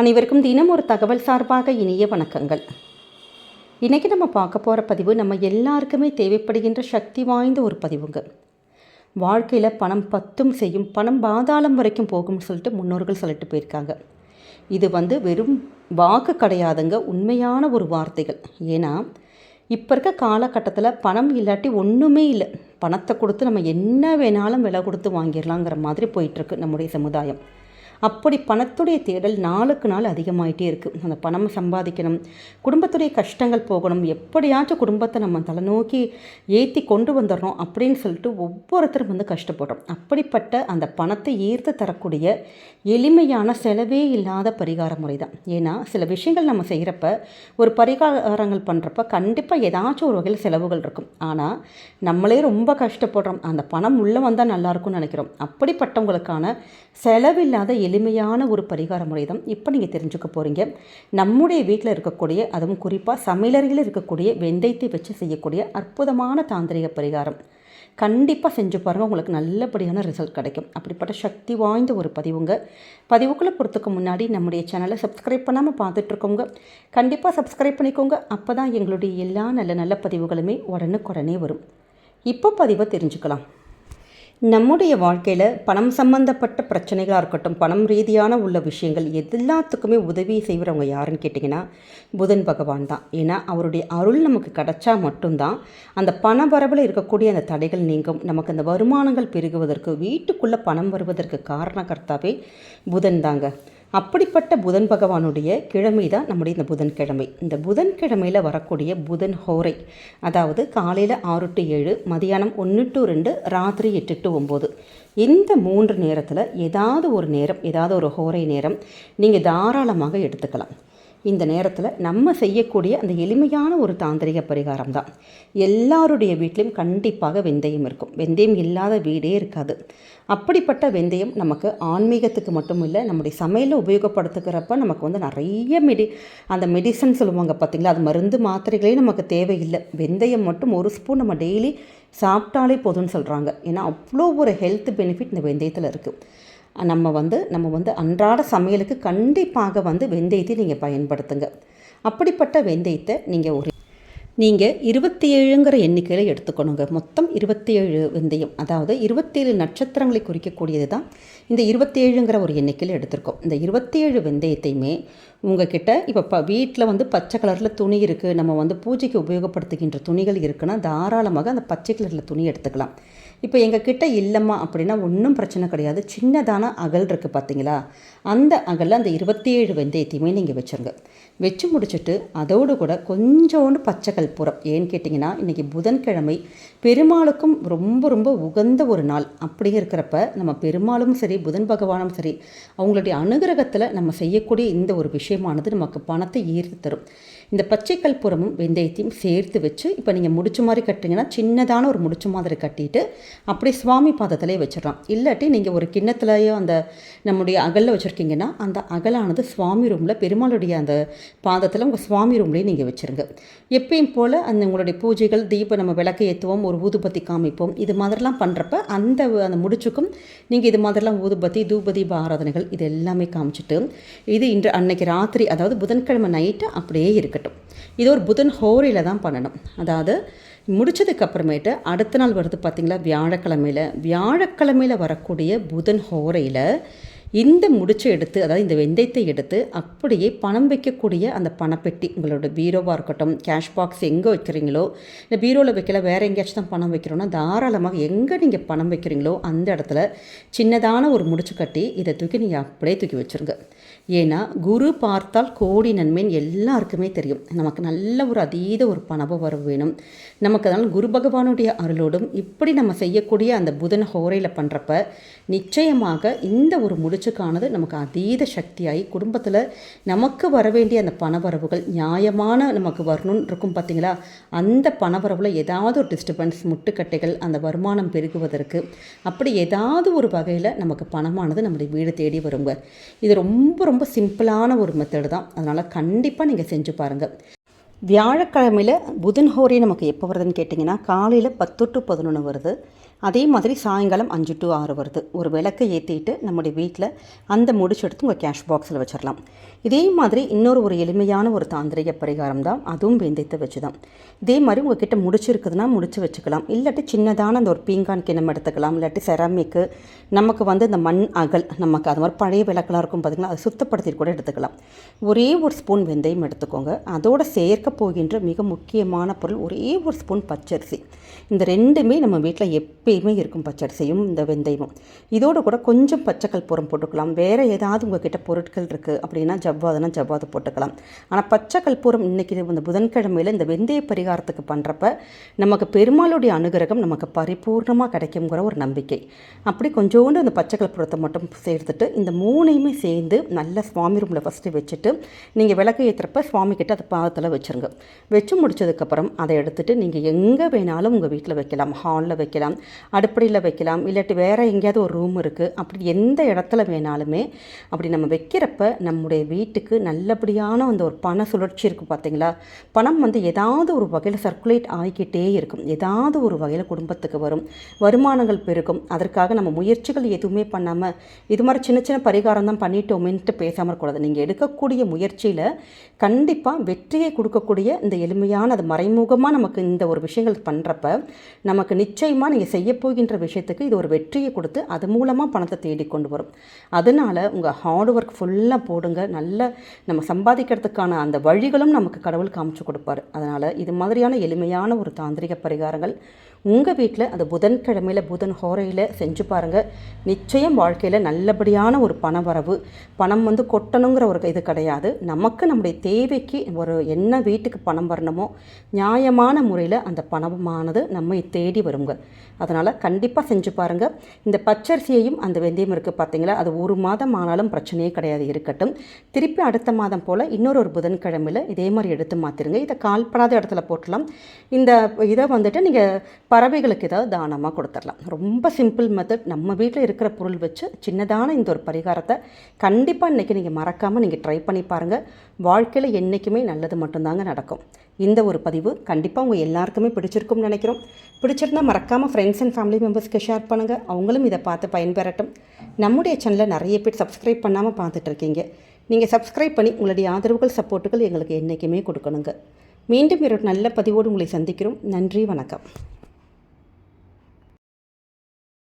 அனைவருக்கும் தினம் ஒரு தகவல் சார்பாக இனிய வணக்கங்கள். இன்றைக்கி நம்ம பார்க்க போகிற பதிவு நம்ம எல்லாருக்குமே தேவைப்படுகின்ற சக்தி வாய்ந்த ஒரு பதிவுங்க. வாழ்க்கையில் பணம் பத்தும் செய்யும் பணம் பாதாளம் வரைக்கும் போகும்னு சொல்லிட்டு முன்னோர்கள் சொல்லிட்டு போயிருக்காங்க. இது வந்து வெறும் வாக்கு கிடையாதுங்க உண்மையான ஒரு வார்த்தைகள். ஏன்னா இப்போ இருக்க காலகட்டத்தில் பணம் இல்லாட்டி ஒன்றுமே இல்லை. பணத்தை கொடுத்து நம்ம என்ன வேணாலும் விலை கொடுத்து வாங்கிடலாங்கிற மாதிரி போயிட்டுருக்கு நம்முடைய சமுதாயம். அப்படி பணத்துடைய தேடல் நாளுக்கு நாள் அதிகமாயிட்டே இருக்குது அந்த பணம் சம்பாதிக்கணும் குடும்பத்துடைய கஷ்டங்கள் போகணும் எப்படியாச்சும் குடும்பத்தை நம்ம தலைநோக்கி ஏற்றி கொண்டு வந்துடுறோம் அப்படின்னு சொல்லிட்டு ஒவ்வொருத்தரும் வந்து கஷ்டப்படுறோம். அப்படிப்பட்ட அந்த பணத்தை ஈர்த்து தரக்கூடிய எளிமையான செலவே இல்லாத பரிகார முறை தான் ஏன்னா சில விஷயங்கள் நம்ம செய்கிறப்ப ஒரு பரிகாரங்கள் பண்ணுறப்ப கண்டிப்பாக ஏதாச்சும் ஒரு வகையில் செலவுகள் இருக்கும். ஆனால் நம்மளே ரொம்ப கஷ்டப்படுறோம். அந்த பணம் உள்ளே வந்தால் நல்லாயிருக்கும்னு நினைக்கிறோம். அப்படிப்பட்டவங்களுக்கான செலவில்லாத எளிமையான ஒரு பரிகார முறை தான் இப்போ நீங்கள் தெரிஞ்சுக்க போகிறீங்க நம்முடைய வீட்டில் இருக்கக்கூடிய அதுவும் குறிப்பாக சமையலறையில் இருக்கக்கூடிய வெந்தயத்தை வச்சு செய்யக்கூடிய அற்புதமான தாந்திரிக பரிகாரம். கண்டிப்பாக செஞ்சு பாருங்கள் உங்களுக்கு நல்லபடியான ரிசல்ட் கிடைக்கும். அப்படிப்பட்ட சக்தி வாய்ந்த ஒரு பதிவுங்க. பதிவுக்குள்ளே பொறுத்துக்கு முன்னாடி நம்முடைய சேனலை சப்ஸ்கிரைப் பண்ணாமல் பார்த்துட்ருக்கோங்க கண்டிப்பாக சப்ஸ்கிரைப் பண்ணிக்கோங்க. அப்போ தான் எங்களுடைய எல்லா நல்ல நல்ல பதிவுகளுமே உடனுக்குடனே வரும். இப்போ பதிவை தெரிஞ்சுக்கலாம். நம்முடைய வாழ்க்கையில் பணம் சம்பந்தப்பட்ட பிரச்சனைகளாக இருக்கட்டும் பணம் ரீதியான உள்ள விஷயங்கள் எல்லாத்துக்குமே உதவி செய்கிறவங்க யாருன்னு கேட்டிங்கன்னா புதன் பகவான் தான். ஏன்னா அவருடைய அருள் நமக்கு கிடைச்சா மட்டும்தான் அந்த பண வரவில் இருக்கக்கூடிய அந்த தடைகள் நீங்கும். நமக்கு அந்த வருமானங்கள் பெருகுவதற்கு வீட்டுக்குள்ளே பணம் வருவதற்கு காரணக்கர்த்தாவே புதன் தாங்க. அப்படிப்பட்ட புதன் பகவானுடைய கிழமை தான் நம்முடைய இந்த புதன்கிழமை. இந்த புதன்கிழமையில் வரக்கூடிய புதன் ஹோரை அதாவது காலையில் ஆறு டு ஏழு மதியானம் ஒன்று டு ரெண்டு ராத்திரி எட்டு டு ஒம்பது. இந்த மூன்று நேரத்தில் ஏதாவது ஒரு நேரம் ஏதாவது ஒரு ஹோரை நேரம் நீங்கள் தாராளமாக எடுத்துக்கலாம். இந்த நேரத்தில் நம்ம செய்யக்கூடிய அந்த எளிமையான ஒரு தாந்திரிக பரிகாரம் தான் எல்லாருடைய வீட்லேயும் கண்டிப்பாக வெந்தயம் இருக்கும். வெந்தயம் இல்லாத வீடே இருக்காது. அப்படிப்பட்ட வெந்தயம் நமக்கு ஆன்மீகத்துக்கு மட்டும் இல்லை நம்முடைய சமையலில் உபயோகப்படுத்துக்கிறப்ப நமக்கு வந்து நிறைய மெடி அந்த மெடிசன் சொல்லுவாங்க பார்த்திங்களா அது மருந்து மாத்திரைகளே நமக்கு தேவையில்லை. வெந்தயம் மட்டும் ஒரு ஸ்பூன் நம்ம டெய்லி சாப்பிட்டாலே போதும்னு சொல்கிறாங்க ஏன்னா அவ்வளோ ஒரு ஹெல்த் பெனிஃபிட் இந்த வெந்தயத்தில் இருக்குது நம்ம வந்து நம்ம வந்து அன்றாட சமையலுக்கு கண்டிப்பாக வந்து வெந்தயத்தை நீங்கள் பயன்படுத்துங்க. அப்படிப்பட்ட வெந்தயத்தை நீங்கள் ஒரு நீங்கள் இருபத்தி ஏழுங்கிற எண்ணிக்கையில் எடுத்துக்கணுங்க. மொத்தம் இருபத்தி ஏழு வெந்தயம் அதாவது இருபத்தேழு நட்சத்திரங்களை குறிக்கக்கூடியது தான் இந்த இருபத்தி ஏழுங்கிற ஒரு எண்ணிக்கையில் எடுத்திருக்கோம். இந்த இருபத்தி ஏழு வெந்தயத்தையுமே உங்ககிட்ட இப்போ ப வீட்டில் வந்து பச்சை கலரில் துணி இருக்குது நம்ம வந்து பூஜைக்கு உபயோகப்படுத்துகின்ற துணிகள் இருக்குன்னா தாராளமாக அந்த பச்சை கலரில் துணி எடுத்துக்கலாம். இப்போ எங்கள் கிட்ட இல்லைம்மா அப்படின்னா ஒன்றும் பிரச்சனை கிடையாது. சின்னதான அகல் இருக்குது பார்த்தீங்களா அந்த அகலில் அந்த இருபத்தி ஏழு வெந்தயத்தையுமே நீங்கள் வச்சுருங்க. வச்சு முடிச்சுட்டு அதோடு கூட கொஞ்சோண்டு பச்சை கற்பூரம் ஏன்னு கேட்டிங்கன்னா இன்றைக்கி புதன்கிழமை. பெருமாளுக்கும் ரொம்ப ரொம்ப உகந்த ஒரு நாள். அப்படி இருக்கிறப்ப நம்ம பெருமாளும் சரி புதன் பகவானும் சரி அவங்களுடைய அனுகிரகத்தில் நம்ம செய்யக்கூடிய இந்த ஒரு விஷயம் விஷயமானது நமக்கு பணத்தை ஈர்த்து தரும். இந்த பச்சை கற்பூரமும் வெந்தயத்தையும் சேர்த்து வச்சு இப்போ நீங்கள் முடிச்ச மாதிரி கட்டிங்கன்னா சின்னதான ஒரு முடிச்ச மாதிரி கட்டிட்டு அப்படியே சுவாமி பாதத்திலே வச்சிடலாம். இல்லாட்டி நீங்கள் ஒரு கிண்ணத்துலையோ அந்த நம்முடைய அகலில் வச்சுருக்கீங்கன்னா அந்த அகலானது சுவாமி ரூமில் பெருமாளுடைய அந்த பாதத்தில் உங்கள் சுவாமி ரூம்லேயே நீங்கள் வச்சுருங்க. எப்பயும் போல் அந்த உங்களுடைய பூஜைகள் தீபம் நம்ம விளக்கு ஏற்றுவோம் ஒரு ஊதுபத்தி காமிப்போம் இது மாதிரிலாம் பண்ணுறப்ப அந்த அந்த முடிச்சுக்கும் நீங்கள் இது மாதிரிலாம் ஊதுபத்தி தூபதி ஆராதனைகள் இது எல்லாமே காமிச்சிட்டு இது இன்று அன்னைக்கு ராத்திரி அதாவது புதன்கிழமை நைட்டு அப்படியே இருக்குது இருக்கட்டும். இது ஒரு புதன் ஹோரியில் தான் பண்ணணும். அதாவது முடித்ததுக்கு அப்புறமேட்டு அடுத்த நாள் வருது பார்த்திங்களா வியாழக்கிழமையில். வியாழக்கிழமையில் வரக்கூடிய புதன் ஹோரையில் இந்த முடிச்சை எடுத்து அதாவது இந்த வெந்தயத்தை எடுத்து அப்படியே பணம் வைக்கக்கூடிய அந்த பணப்பெட்டி உங்களோட பீரோவாக இருக்கட்டும் கேஷ் பாக்ஸ் எங்கே வைக்கிறீங்களோ இந்த பீரோவில் வைக்கல வேறு எங்கேயாச்சும் தான் பணம் வைக்கிறோன்னா தாராளமாக எங்கே நீங்கள் பணம் வைக்கிறீங்களோ அந்த இடத்துல சின்னதான ஒரு முடிச்சு கட்டி இதை தூக்கி நீங்கள் அப்படியே தூக்கி வச்சுருங்க. ஏன்னா குரு பார்த்தால் கோடி நன்மைன்னு எல்லாருக்குமே தெரியும். நமக்கு நல்ல ஒரு அதீத ஒரு பணப வரவு வேணும். நமக்கு அதனால் குரு பகவானுடைய அருளோடும் இப்படி நம்ம செய்யக்கூடிய அந்த புதன் ஹோரையில் பண்ணுறப்ப நிச்சயமாக இந்த ஒரு முடிச்சுக்கானது நமக்கு அதீத சக்தியாகி குடும்பத்தில் நமக்கு வர வேண்டிய அந்த பணவரவுகள் நியாயமான நமக்கு வரணும்னு இருக்கும் பார்த்தீங்களா அந்த பணவரவில் ஏதாவது ஒரு டிஸ்டர்பன்ஸ் முட்டுக்கட்டைகள் அந்த வருமானம் பெருகுவதற்கு அப்படி ஏதாவது ஒரு வகையில் நமக்கு பணமானது நம்முடைய வீடு தேடி வருங்க. இது ரொம்ப ரொம்ப சிம்பிளான ஒரு மெத்தடு தான். அதனால் கண்டிப்பாக நீங்கள் செஞ்சு பாருங்கள் வியாழக்கிழமையில் புதன் ஹோரி நமக்கு எப்போ வருதுன்னு கேட்டிங்கன்னா காலையில் பத்து டு பதினொன்று வருது. அதே மாதிரி சாயங்காலம் அஞ்சு டு ஆறு வருது. ஒரு விளக்கை ஏற்றிட்டு நம்முடைய வீட்டில் அந்த முடிச்சு எடுத்து உங்கள் கேஷ் பாக்ஸில் வச்சிடலாம். இதே மாதிரி இன்னொரு ஒரு எளிமையான ஒரு தாந்திரிக பரிகாரம் தான் அதுவும் வெந்தயத்தை வச்சு தான் இதே மாதிரி உங்ககிட்ட முடிச்சிருக்குதுன்னா முடிச்சு வச்சுக்கலாம். இல்லாட்டி சின்னதான அந்த ஒரு பீங்கான் கிணம் எடுத்துக்கலாம். இல்லாட்டி செராமிக்கு நமக்கு வந்து இந்த மண் அகல் நமக்கு அது மாதிரி பழைய விளக்கெலாம் இருக்கும் பார்த்திங்கன்னா அதை சுத்தப்படுத்தி கூட எடுத்துக்கலாம். ஒரே ஒரு ஸ்பூன் வெந்தயம் எடுத்துக்கோங்க. அதோட சேர்க்க போகின்ற மிக முக்கியமான பொருள் ஒரே ஒரு ஸ்பூன் பச்சரிசி. இந்த ரெண்டுமே நம்ம வீட்டில் எப்பயுமே இருக்கும் பச்சரிசியும் இந்த வெந்தயமும். இதோடு கூட கொஞ்சம் பச்சைக்கல் கற்பூரம் போட்டுக்கலாம். வேறு ஏதாவது உங்ககிட்ட பொருட்கள் இருக்குது அப்படின்னா ஜவ்வாதுனா ஜவ்வாது போட்டுக்கலாம். ஆனால் பச்சைக்கல் பூரம் இன்றைக்கி இந்த புதன்கிழமையில் இந்த வெந்தய பரிகாரத்துக்கு பண்ணுறப்ப நமக்கு பெருமாளுடைய அனுகிரகம் நமக்கு பரிபூர்ணமாக கிடைக்குங்கிற ஒரு நம்பிக்கை. அப்படி கொஞ்சோண்டு அந்த பச்சை கற்பூரத்தை மட்டும் சேர்த்துட்டு இந்த மூணையுமே சேர்ந்து நல்ல சுவாமி ரூமில் ஃபஸ்ட்டு வச்சுட்டு நீங்கள் விளக்கு ஏற்றுறப்ப சுவாமிக்கிட்ட அதை பாதத்தில் வச்சுருங்க. வச்சு முடிச்சதுக்கப்புறம் அதை எடுத்துகிட்டு நீங்கள் எங்கே வேணாலும் உங்கள் வீட்டில் வைக்கலாம். ஹாலில் வைக்கலாம். அடுப்படியில் வைக்கலாம் இல்லாட்டி வேறு எங்கேயாவது ஒரு ரூம் இருக்குது அப்படி எந்த இடத்துல வேணாலுமே அப்படி நம்ம வைக்கிறப்ப நம்முடைய வீட்டுக்கு நல்லபடியான அந்த ஒரு பண சுழற்சி இருக்குது பார்த்தீங்களா பணம் வந்து ஏதாவது ஒரு வகையில் சர்க்குலேட் ஆகிக்கிட்டே இருக்கும். ஏதாவது ஒரு வகையில் குடும்பத்துக்கு வரும். வருமானங்கள் பெருகும். அதற்காக நம்ம முயற்சிகள் எதுவுமே பண்ணாமல் இது மாதிரி சின்ன சின்ன பரிகாரம் தான் பண்ணிட்டோமேன்ட்டு பேசாமல் இருக்கக்கூடாது நீங்கள் எடுக்கக்கூடிய முயற்சியில் கண்டிப்பாக வெற்றியை கொடுக்கக்கூடிய இந்த எளிமையான அது மறைமுகமாக நமக்கு இந்த ஒரு விஷயங்கள் பண்ணுறப்ப நமக்கு நிச்சயமாக நீங்கள் செய்ய செய்யப்போகின்ற விஷயத்துக்கு இது ஒரு வெற்றியை கொடுத்து அது மூலமாக பணத்தை தேடி கொண்டு வரும். அதனால் உங்கள் ஹார்ட் ஒர்க் ஃபுல்லாக போடுங்க. நல்ல நம்ம சம்பாதிக்கிறதுக்கான அந்த வழிகளும் நமக்கு கடவுள் காமிச்சு கொடுப்பாரு. அதனால் இது மாதிரியான எளிமையான ஒரு தாந்திரிக பரிகாரங்கள் உங்கள் வீட்டில் அந்த புதன்கிழமையில் புதன் ஹோரையில் செஞ்சு பாருங்கள் நிச்சயம் வாழ்க்கையில் நல்லபடியான ஒரு பண வரவு பணம் வந்து கொட்டணுங்கிற ஒரு இது கிடையாது. நமக்கு நம்முடைய தேவைக்கு ஒரு என்ன வீட்டுக்கு பணம் வரணுமோ நியாயமான முறையில் அந்த பணமானது நம்மை தேடி வருங்க. அதனால் கண்டிப்பாக செஞ்சு பாருங்கள் இந்த பச்சரிசியையும் அந்த வெந்தயம் இருக்குது பார்த்தீங்களா அது ஒரு மாதம் ஆனாலும் பிரச்சனையே கிடையாது இருக்கட்டும். திருப்பி அடுத்த மாதம் போல் இன்னொரு ஒரு புதன்கிழமையில் இதே மாதிரி எடுத்து மாற்றிருங்க இதை கால்படாத இடத்துல போட்டலாம் இந்த இதை வந்துட்டு நீங்கள் பறவைகளுக்கு ஏதாவது தானமாக கொடுத்துடலாம். ரொம்ப சிம்பிள் மெத்தட் நம்ம வீட்டில் இருக்கிற பொருள் வச்சு சின்னதான இந்த ஒரு பரிகாரத்தை கண்டிப்பாக இன்றைக்கி நீங்கள் மறக்காமல் நீங்கள் ட்ரை பண்ணி பாருங்கள் வாழ்க்கையில் என்றைக்குமே நல்லது மட்டும்தாங்க நடக்கும். இந்த ஒரு பதிவு கண்டிப்பாக உங்கள் எல்லாருக்குமே பிடிச்சிருக்கும்னு நினைக்கிறோம். பிடிச்சிருந்தால் மறக்காமல் ஃப்ரெண்ட்ஸ் அண்ட் ஃபேமிலி மெம்பர்ஸ்க்கு ஷேர் பண்ணுங்கள் அவங்களும் இதை பார்த்து பயன்பெறட்டும். நம்முடைய சேனலை நிறைய பேர் சப்ஸ்கிரைப் பண்ணாமல் பார்த்துட்ருக்கீங்க நீங்கள் சப்ஸ்கிரைப் பண்ணி உங்களுடைய ஆதரவுகள் சப்போர்ட்டுகள் எங்களுக்கு என்றைக்குமே கொடுக்கணுங்க. மீண்டும் ஒரு நல்ல பதிவோடு உங்களை சந்திக்கிறோம். நன்றி வணக்கம்.